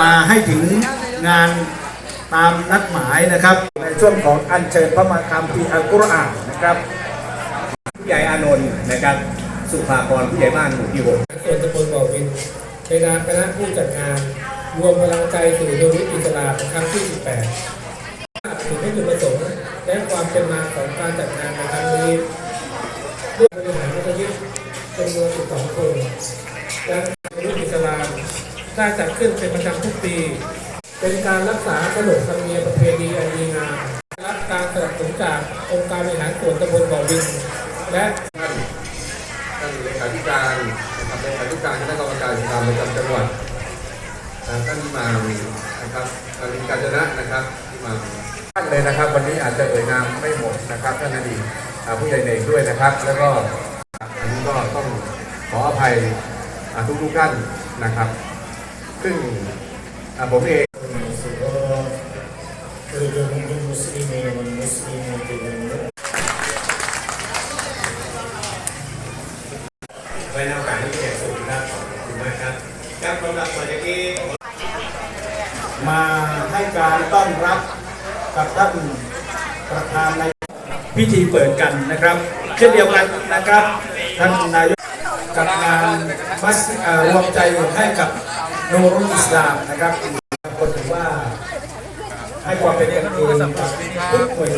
มาให้ถึงงานตามนัดหมายนะครับ ในช่วงของอัญเชิญพระมาคัมภีอัลกุรอานนะครับผู้ใหญ่อานนท์นะครับ สุภากรผู้ใหญ่บ้านหมู่ที่หกส่วนตำบลบ่อวินในนามคณะผู้จัดงาน รวมพลังใจสู่ดวงวิทย์อิสลามครั้งที่ 18ถึงวัตถุประสงค์และความเป็นมาของการจัดงานในครั้งนี้ด้วยบริหารมัธยิดจำนวน12คนและดวงวิทย์อิสลาม ได้จัดขึ้นเป็นประจำทุกปี เป็นการรักษาขนบธรรมเนียมประเพณีอันดีงามรับการสนับสนุนจากองค์การบริหารส่วนตำบลบ่อวินและท่านท่านเลขาธิการนะครับเลขาธิการคณะกรรมการการประจำจังหวัดอ่าท่านมานะครับท่านการจนะนะครับที่มาท่านเลยนะครับ วันนี้อาจจะเอ่ยนามไม่หมดนะครับท่านอดีตผู้ใหญ่เอกด้วยนะครับ แล้วก็อันนี้ก็ต้องขออภัยอ่าทุกท่านนะครับ ซึ่งผมเอง ไว้ในโอกาสที่เกียรติสูงครับคุณมากครัครับสำหรับวันนี้มาให้การต้อนรับกับท่านประธานในพิธีเปิดกันนะครับ เช่นเดียวกันนะครับ ท่านนายกกับงานมั่อรวมใจให้กับ โนรุอิสลามนะครับก็ถือว่าให้ความเป็นกันเองกับทุกหน่วย